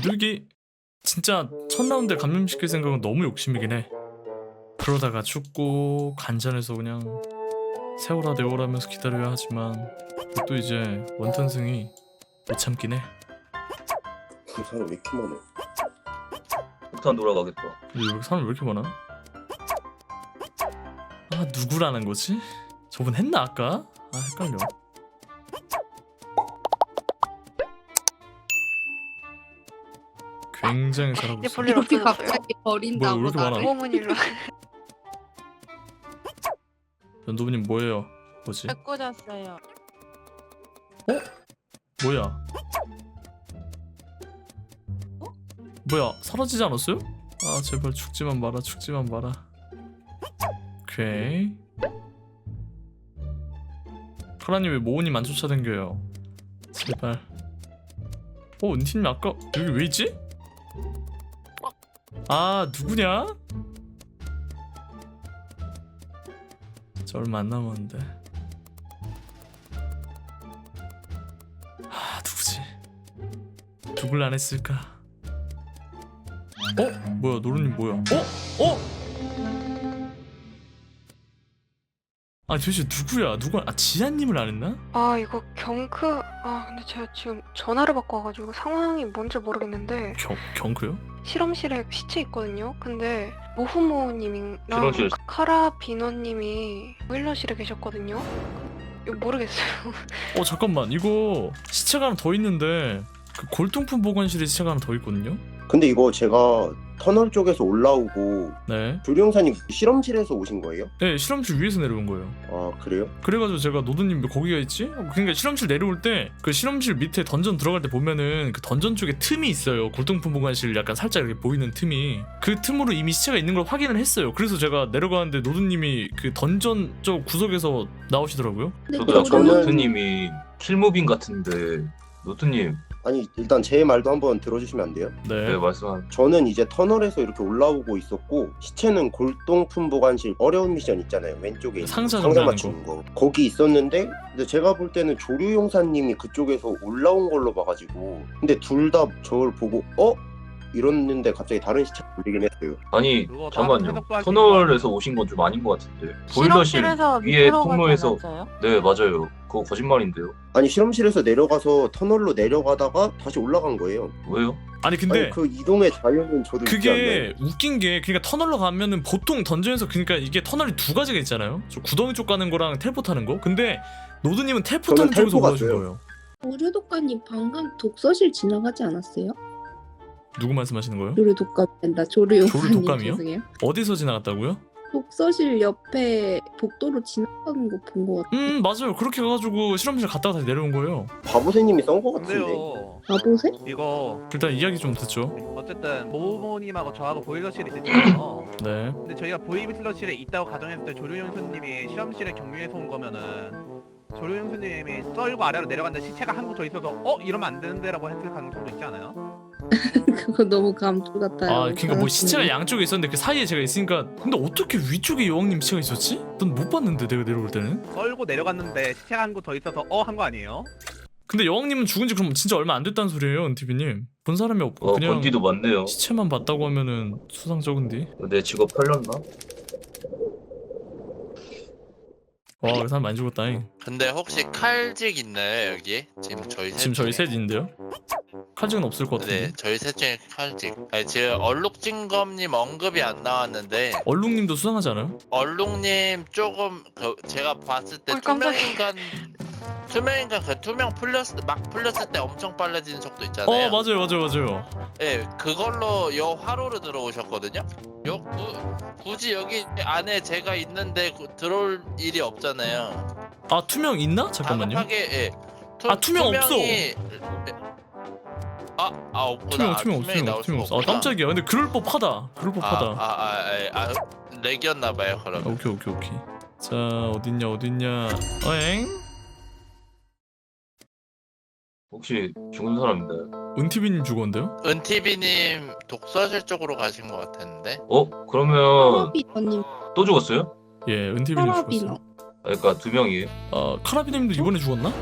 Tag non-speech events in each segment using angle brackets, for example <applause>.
비둘기 진짜 첫 라운드에 감염시킬 생각은 너무 욕심이긴 해. 그러다가 죽고 간전해서 그냥 세월아 내월하면서 기다려야 하지만 또 이제 원턴승이 못 참긴 해. 그 사람 왜 이렇게 많아? 폭탄 돌아가겠다. 근데 여기 사람 왜 이렇게 많아? 아 누구라는 거지? 저분 했나 아까? 아 헷갈려. 굉장히 잘하고 이제 있어. 볼일 이렇게 없어졌어요. 갑자기 뭐야, 버린다고 왜 이렇게 많아? 나를 모문 일로 <laughs> 연도부님 뭐예요? 뭐지? 뺏고 잤어요. 뭐야? 뭐야? 사라지지 않았어요? 아 제발 죽지만 마라 죽지만 마라. 오케이. 카라님 왜 모은님 안 쫓아댕겨요? 제발. 어 은티님 아까 여기 왜 있지? 아 누구냐? 저 얼마 안 남았는데. 아 누구지? 누굴 안 했을까? 어? 뭐야 노루님 뭐야? 어? 어? 아 도대체 누구야? 누가 아 지한님을 안 했나? 아 이거 경크 아 근데 제가 지금 전화를 받고 와가지고 상황이 뭔지 모르겠는데 경 경크요? 실험실에 시체 있거든요 근데 모후모님이랑 실험실. 카라비너님이 보일러실에 계셨거든요 이거 모르겠어요 <laughs> 어 잠깐만 이거 시체가 하나 더 있는데 그 골동품 보관실에 시체가 하나 더 있거든요. 근데 이거 제가 터널 쪽에서 올라오고 네. 조룡사님 실험실에서 오신 거예요? 네 실험실 위에서 내려온 거예요. 아 그래요? 그래가지고 제가 노드님 왜 거기가 있지? 그러니까 실험실 내려올 때 그 실험실 밑에 던전 들어갈 때 보면은 그 던전 쪽에 틈이 있어요. 골동품 보관실 약간 살짝 이렇게 보이는 틈이 그 틈으로 이미 시체가 있는 걸 확인을 했어요. 그래서 제가 내려가는데 노드님이 그 던전 쪽 구석에서 나오시더라고요. 근데 저도 약간 저는- 노트님이 킬무빙 같은데 노트님 아니 일단 제 말도 한번 들어주시면 안 돼요? 네. 네 말씀 저는 이제 터널에서 이렇게 올라오고 있었고 시체는 골동 품 보관실 어려운 미션 있잖아요 왼쪽에 상자 거, 상자 맞추는 거. 거기 있었는데 근데 제가 볼 때는 조류 용사님이 그쪽에서 올라온 걸로 봐가지고 근데 둘 다 저를 보고 어? 이랬는데 갑자기 다른 시체 보이긴 했어요 아니 그거 잠깐만요. 다른 해석도 할수 터널에서 오신 건 좀 아닌 것 같은데 보일러실 실험실에서 위에 밑으로 통로에서 않았어요? 네 맞아요. 그거 거짓말인데요. 아니 실험실에서 내려가서 터널로 내려가다가 다시 올라간 거예요 왜요? 아니 근데 아니 그 이동의 자유는 저도 있지 않나요? 그게 웃긴 게 그러니까 터널로 가면은 보통 던전에서 그러니까 이게 터널이 두 가지가 있잖아요. 저 구덩이 쪽 가는 거랑 텔포 타는 거. 근데 노드님은 텔포 타는 저는 쪽에서 텔포 올라오신 갔어요. 거예요. 조류독감님 방금 독서실 지나가지 않았어요? 누구 말씀하시는 거예요? 조류 독감이란다 조류 용사님 조류독감이요? 죄송해요 어디서 지나갔다고요? 독서실 옆에 복도로 지나가는 거 본 거 같아 음 맞아요. 그렇게 가가지고 실험실 갔다가 다시 내려온 거예요. 바보새님이 썬 거 같은데 근데요 바보새? 이거 일단 이야기 좀 듣죠. 어쨌든 모모님하고 저하고 보일러실에 있잖아요 네. 근데 저희가 보일러실에 있다고 가정했을 때 조류영수님이 실험실에 경유해서 온 거면은 조류영수님이 썰고 아래로 내려갔는데 시체가 한 곳 더 있어서 어? 이러면 안 되는데 라고 했을 가능성도 있지 않아요? <laughs> 그거 너무 감쪽 같아요 아 그러니까 뭐 시체가 양쪽에 있었는데 그 사이에 제가 있으니까 근데 어떻게 위쪽에 여왕님 시체가 있었지? 난 못 봤는데 내가 내려올 때는. 썰고 내려갔는데 시체가 한곳 더 있어서 어? 한 거 아니에요? 근데 여왕님은 죽은 지 그럼 진짜 얼마 안 됐다는 소리예요, 은티비님. 본 사람이 없고 어 그냥 번지도 많네요. 시체만 봤다고 하면은 수상 적은디. 내 직업 팔렸나? 와, 그 사람 많이 죽었다잉. 근데 혹시 칼직 있나요 여기? 지금 저희 셋 지금 저희 중에? 셋인데요. 칼직은 없을 것 같은데. 네 저희 셋 중에 칼직 아니 지금 얼룩진검님 언급이 안 나왔는데 얼룩님도 수상하지 않아요? 얼룩님 조금 그 제가 봤을 때 어, 깜짝이야. 투명인간 투명인간 그 투명 풀렸을 때 막 풀렸을 때 엄청 빨라지는 속도 있잖아요 어, 맞아요, 맞아요, 맞아요. 네 그걸로 요 화로로 들어오셨거든요 요 구, 굳이 여기 안에 제가 있는데 그- 들어올 일이 없잖아요 아, 투명 있나? 잠깐만요. 다급하게 예. 아, 투명 없어. 아, 아 없구나. 투명, 아, 투명 없어, 투명 나올 없어, 투명 수가 없어. 아, 없구나. 깜짝이야. 근데 그럴 법하다. 그럴 아, 법하다. 아, 아, 아, 아, 렉이었나 봐요. 그럼. 오케이, 오케이, 오케이. 자, 어딨냐, 어딨냐. 어엥? 혹시 죽은 사람인가요? 은티비님 죽었는데요? 은티비님 독서실 쪽으로 가신 것 같았는데. 어 그러면 카라비너님 또 죽었어요? 예, 은티비님 죽었어요. 아, 그러니까 두 명이에요. 아, 카라비님도 이번에 죽었나?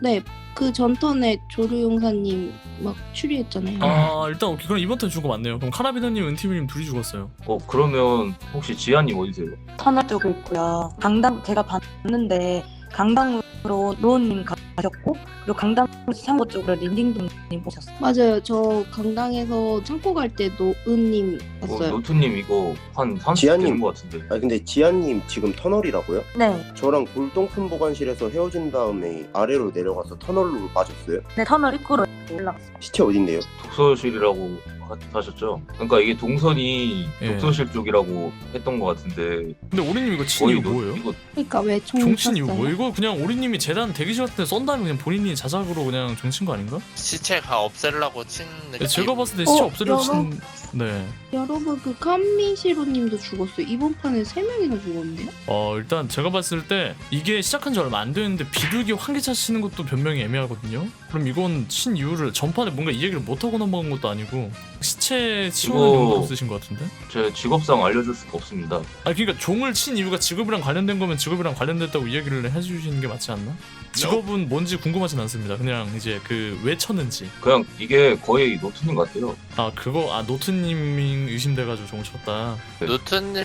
네, 그 전턴에 조류용사님 막 추리했잖아요. 아 일단 오케이 그럼 이번 턴 죽은 거 맞네요 그럼 카나비너님 은티비님 둘이 죽었어요 어 그러면 혹시 지아님 어디세요? 터널 쪽에 있고요. 강당 제가 봤는데 강당 으로 노은님 가셨고 그리고 강당 창고 쪽으로 린딩동님 오셨어요. 맞아요. 저 강당에서 창고 갈 때 노은님 어, 봤어요. 노트님 이거 한 30분 지아님. 되는 것 같은데 아 근데 지안님 지금 터널이라고요? 네, 저랑 골동품 보관실에서 헤어진 다음에 아래로 내려가서 터널로 빠졌어요? 네 터널 입구로 올라갔어요. 시체 어딘데요? 독서실이라고 하- 하셨죠? 그러니까 이게 동선이 예. 독서실 쪽이라고 했던 것 같은데 근데 오리님 이거 친 거의 이유 노- 뭐예요? 이거 그러니까 왜총 종친 이유? 뭐 이거 그냥 오리님이 재단 대기실 같은 데쏜 다음에 그냥 본인이 자작으로 그냥 종친 거 아닌가? 시체 가 없애려고 친 느낌. 제가 봤을 때 시체 어, 없애려 여러- 친 네. 여러분 그 칸미시로님도 죽었어요. 이번 판에 세 명이나 죽었는데요? 어 일단 제가 봤을 때 이게 시작한 지 얼마 안 됐는데 비둘기 환기차 치는 것도 변명이 애매하거든요. 그럼 이건 친 이유를 전판에 뭔가 이 얘기를 못 하고 넘어간 것도 아니고 시체 치우는 이거- 쓰신 것 같은데? 제 직업상 알려줄 수가 없습니다 아니 그러니까 종을 친 이유가 직업이랑 관련된 거면 직업이랑 관련됐다고 이야기를 해주시는 게 맞지 않나? 직업은 뭔지 궁금하진 않습니다. 그냥 이제 그 왜 쳤는지. 그냥 이게 거의 노트님 같아요 아 그거 아 노트님이 의심돼가지고 종을 쳤다. 노트님이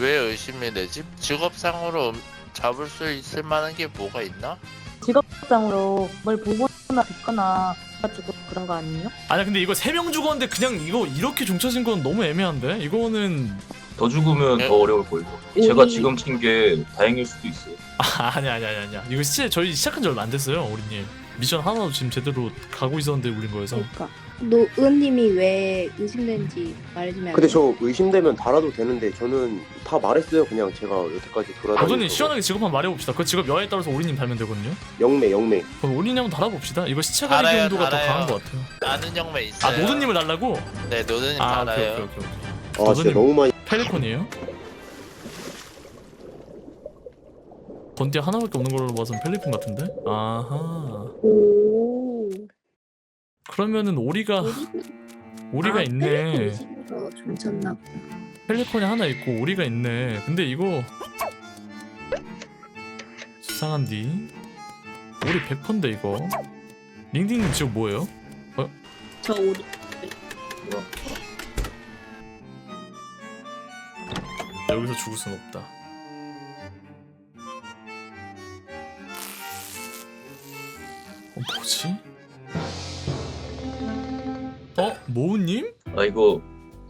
왜 의심이 되지? 직업상으로 잡을 수 있을 만한 게 뭐가 있나? 직업상으로 뭘 보거나 듣거나 가지고 그런 거 아니에요? 아니 근데 이거 세 명 죽었는데 그냥 이거 이렇게 종 쳐진 건 너무 애매한데? 이거는 더 죽으면 네. 더 어려울 거예요 우리- 제가 지금 친 게 다행일 수도 있어요 <laughs> 아, 아니 아니 아니 아니야. 이거 시체 저희 시작한 지 얼마 안 됐어요, 우리님. 미션 하나도 지금 제대로 가고 있었는데 우린 거여서. 그러니까 노은님이 왜 의심된지 말해주면 안 근데 돼요? 저 의심되면 달아도 되는데 저는 다 말했어요 그냥 제가 여태까지 돌아다니고 도전님 시원하게 직업 한번 말해봅시다. 그 직업 여하에 따라서 우리님 달면 되거든요. 영매 영매 그럼 한번 달아봅시다. 이거 시체 가리 달아요, 용도가 더 달아요. 강한 것 같아요. 아는 형매 있어요. 아 노드님을 달라고? 네, 노드님 아 오케이 알아요. 오케이 오케이. 오케이. 아 진짜 도전님- 너무 많이 펠리콘이에요? 번띠 하나밖에 없는 걸로 봐선 펠리콘 같은데? 아하. 오. 그러면은 오리가 오리가 아, 있네. 쳤나 보다. 펠리콘이 하나 있고 오리가 있네. 근데 이거 수상한디. 오리 100%인데 이거. 링딩님 지금 뭐예요? 저 오리 여기서 죽을 순 없다. 어 뭐지? 어 모우님? 아 이거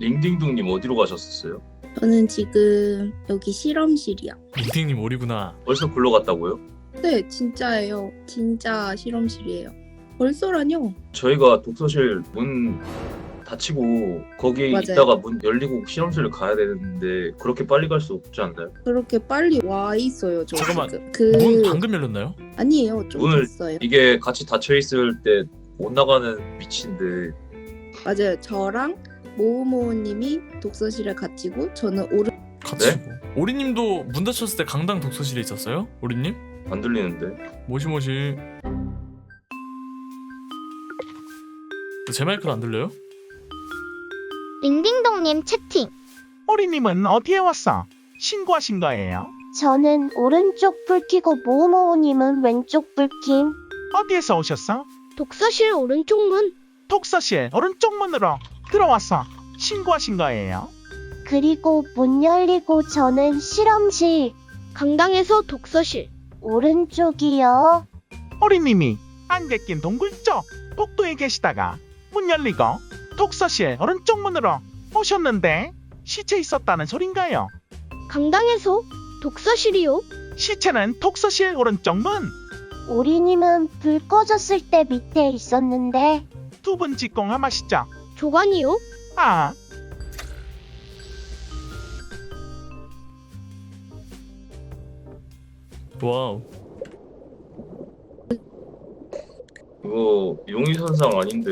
링딩둥님 어디로 가셨었어요? 저는 지금 여기 실험실이야. 링딩님 오리구나. 벌써 글로 갔다고요? 네, 진짜예요. 진짜 실험실이에요. 벌써라뇨? 저희가 독서실 문 닫히고 거기 맞아요. 있다가 문 열리고 실험실을 가야 되는데 그렇게 빨리 갈 수 없지 않나요? 그렇게 빨리 와 있어요, 저 잠깐만, 지금. 그 문 방금 열렸나요? 아니에요, 좀 문을- 됐어요. 이게 같이 닫혀 있을 때 못 나가는 위치인데 맞아요. 저랑 모모님이 독서실에 갇히고 저는 오른 같이 고 오리님도 문 닫혔을 때 강당 독서실에 있었어요? 오리님? 안 들리는데 모시모시. 제 마이크는 안 들려요? 링딩동님 채팅. 어리님은 어디에 왔어? 신고하신 거예요? 저는 오른쪽 불 켜고 모모모님은 왼쪽 불 킴. 어디에서 오셨어? 독서실 오른쪽 문. 독서실 오른쪽 문으로 들어왔어. 신고하신 거예요? 그리고 문 열리고 저는 실험실. 강당에서 독서실. 오른쪽이요. 어리님이 안개 낀 동굴 쪽 복도에 계시다가 문 열리고 독서실 오른쪽 문으로 오셨는데 시체 있었다는 소린가요? 강당에서 독서실이요. 시체는 독서실 오른쪽 문. 오리님은 불 꺼졌을 때 밑에 있었는데 두분 직공함하시죠? 조관이요. 아, 와우. 이거 용의선상 아닌데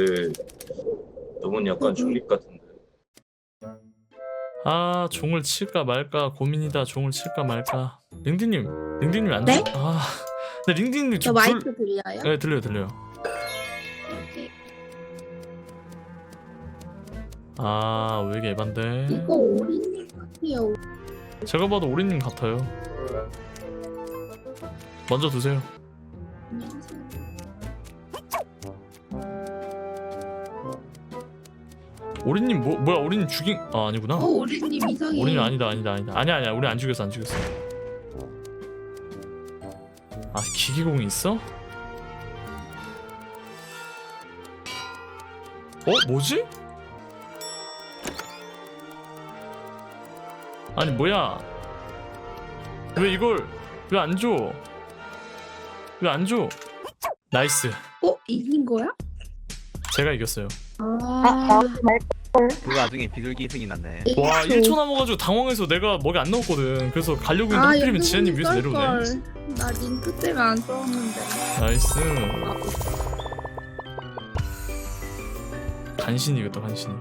너무 약간 중립 같은데 아 종을 칠까 말까 고민이다. 종을 칠까 말까. 링딩님, 링딩님 안 네? 들- 아, 근데 링딩님 저 마이크 불... 들려요? 네 들려요 들려요. 아 외계 에반데 이거 오리님 같아요. 제가 봐도 오리님 같아요 먼저 드세요 안녕하세요. 오리님 뭐, 뭐야 오리님 죽인 아 아니구나 어 오리님 이상해. 우리는 아니다 아니다 아니다 아니야 아니야 우리 안 죽였어 안 죽였어 아 기기공이 있어? 어 뭐지? 아니 뭐야 왜 이걸 왜 안 줘? 왜 안 줘? 나이스 어 이긴 거야? 제가 이겼어요 아, 그 와중에 비둘기 승이 났네. 와 1초 남아가지고 당황해서 내가 먹이 안 넣었거든 그래서 가려고 했는데 하필이면 지현님 위에서 내려오네 나 링크 때문에 안 썼는데. 나이스 간신히 이겼다 간신히